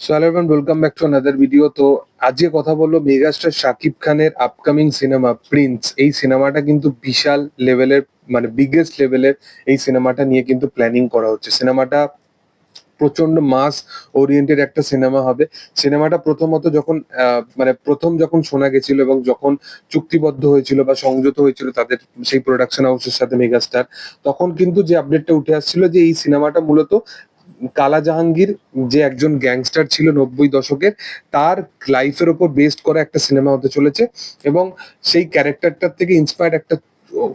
So hello welcome back to another video তো আজকে কথা বলল মেগাস্টার শাকিব খানের আপকামিং সিনেমা প্রিন্স এই সিনেমাটা কিন্তু বিশাল লেভেলের মানে বিগেস্ট লেভেলের এই সিনেমাটা নিয়ে কিন্তু প্ল্যানিং করা হচ্ছে। সিনেমাটা প্রচণ্ড মাস ওরিয়েন্টেড একটা সিনেমা হবে। সিনেমাটা প্রথমত যখন মানে প্রথম যখন শোনা গেছিল এবং যখন চুক্তিবদ্ধ হয়েছিল বা সংযত হয়েছিল তাদের সেই প্রোডাকশন হাউসের সাথে মেগাস্টার, তখন কিন্তু যে আপডেটটা উঠে আসছিল যে এই সিনেমাটা মূলত কালা জাহাঙ্গীর যে একজন গ্যাংস্টার ছিল নব্বই দশকের, তার লাইফের ওপর বেসড করা একটা সিনেমা হতে চলেছে এবং সেই ক্যারেক্টারটার থেকে ইন্সপায়ার্ড একটা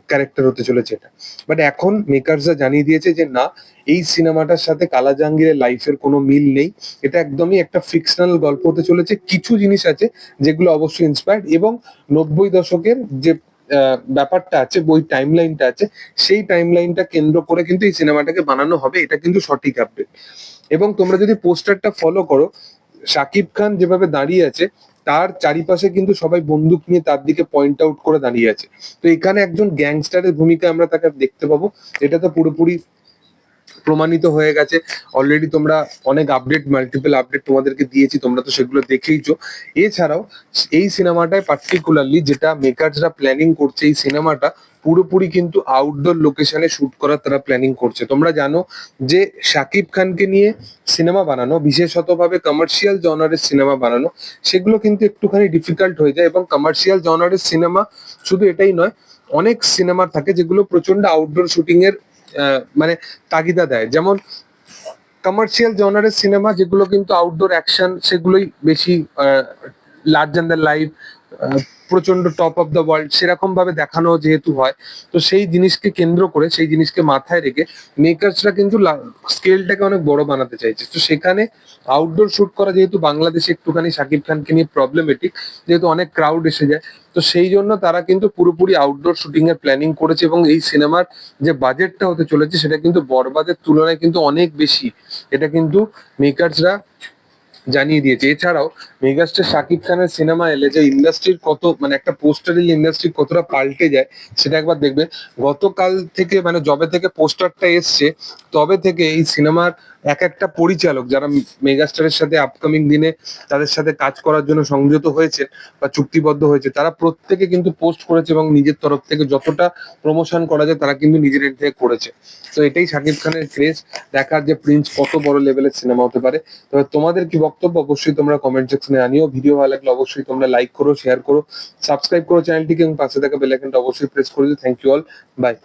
ক্যারেক্টার হতে চলেছে এটা। বাট এখন মেকারসরা জানিয়ে দিয়েছে যে, না, এই সিনেমাটার সাথে কালা জাহাঙ্গীরের লাইফের কোনো মিল নেই। এটা একদমই একটা ফিকশনাল গল্প হতে চলেছে। কিছু জিনিস আছে যেগুলো অবশ্যই ইন্সপায়ার্ড এবং নব্বই দশকের যে ব্যাপারটা আছে, বই টাইম লাইনটা আছে, সেই টাইম লাইনটা কেন্দ্র করে কিন্তু এই সিনেমাটাকে বানানো হবে, এটা কিন্তু সঠিক আপডেট এবং তোমরা যদি পোস্টারটা ফলো করো শাকিব খান যেভাবে দাঁড়িয়ে আছে, তার চারিপাশে কিন্তু সবাই বন্দুক নিয়ে তার দিকে পয়েন্ট আউট করে দাঁড়িয়ে আছে। তো এখানে একজন গ্যাংস্টারের ভূমিকা আমরা তাকে দেখতে পাবো, এটা তো পুরোপুরি প্রমাণিত হয়ে গেছে। অলরেডি তোমরা অনেক আপডেট মাল্টিপল আপডেট তোমাদেরকে দিয়েছি, তোমরা তো সেগুলো দেখেইছো। এছাড়াও, এই সিনেমাটায় পার্টিকুলারলি যেটা মেকারসরা প্ল্যানিং করছে, এই সিনেমাটা পুরোপুরি কিন্তু আউটডোর লোকেশনে শুট করার তারা প্ল্যানিং করছে। তোমরা জানো যে শাকিব খানকে নিয়ে সিনেমা বানানো, বিশেষতভাবে কমার্শিয়াল জনারের সিনেমা বানানো, সেগুলো কিন্তু একটুখানি ডিফিকাল্ট হয়ে যায় এবং কমার্শিয়াল জনারের সিনেমা শুধু এটাই নয়, অনেক সিনেমা থাকে যেগুলো প্রচণ্ড আউটডোর শুটিং এর মানে তাগিদা দেয়। যেমন কমার্শিয়াল জনারের সিনেমা যেগুলো কিন্তু আউটডোর অ্যাকশন সেগুলোই বেশি লার্জ দ্য লাইফ প্রচণ্ড টপ অফ দ্য ওয়ার্ল্ড সেরকম ভাবে দেখানো যেহেতু হয়, তো সেই জিনিসকে কেন্দ্র করে, সেই জিনিসকে মাথায় রেখে মেকার্সরা কিন্তু স্কেলটাকে অনেক বড় বানাতে চাইছে। তো সেখানে আউটডোর শুট করা যেহেতু বাংলাদেশে একটুখানি শাকিব খানকে নিয়ে প্রবলেমেটিক যেহেতু অনেক ক্রাউড এসে যায়, তো সেই জন্য তারা কিন্তু পুরোপুরি আউটডোর শুটিং এর প্ল্যানিং করেছে এবং এই সিনেমার যে বাজেটটা হতে চলেছে, সেটা কিন্তু বরবাদের তুলনায় কিন্তু অনেক বেশি। এটা কিন্তু মেকার্সরা জানিয়ে দিয়েছে। এছাড়াও মেগাস্টার শাকিব খানের সিনেমা এলে যে ইন্ডাস্ট্রির কত মানে একটা পোস্টারিল ইন্ডাস্ট্রি কতটা পাল্টে যায়, সেটা একবার দেখবে গতকাল থেকে মানে জবে থেকে পোস্টারটা এসছে, তবে থেকে এই সিনেমার এক একটা পরিচালক যারা মেগাস্টারের সাথে আপকামিং দিনে তাদের সাথে কাজ করার জন্য সংযত হয়েছে বা চুক্তিবদ্ধ হয়েছে, তারা প্রত্যেকে কিন্তু পোস্ট করেছে এবং নিজের তরফ থেকে যতটা প্রমোশন করা যায় তারা কিন্তু নিজের end থেকে করেছে। তো এটাই শাকিব খানের ক্রেজ দেখার যে প্রিন্স কত বড় লেভেলের সিনেমা হতে পারে। তবে তোমাদের কি বক্তব্য অবশ্যই তোমরা কমেন্ট সেকশনে আনিও ভিডিও ভালো লাগলে অবশ্যই তোমরা লাইক করো শেয়ার করো সাবস্ক্রাইব করো চ্যানেলটিকে এবং পাশে থাকা বেল আইকনটা অবশ্যই প্রেস করে দিও। Thank you all by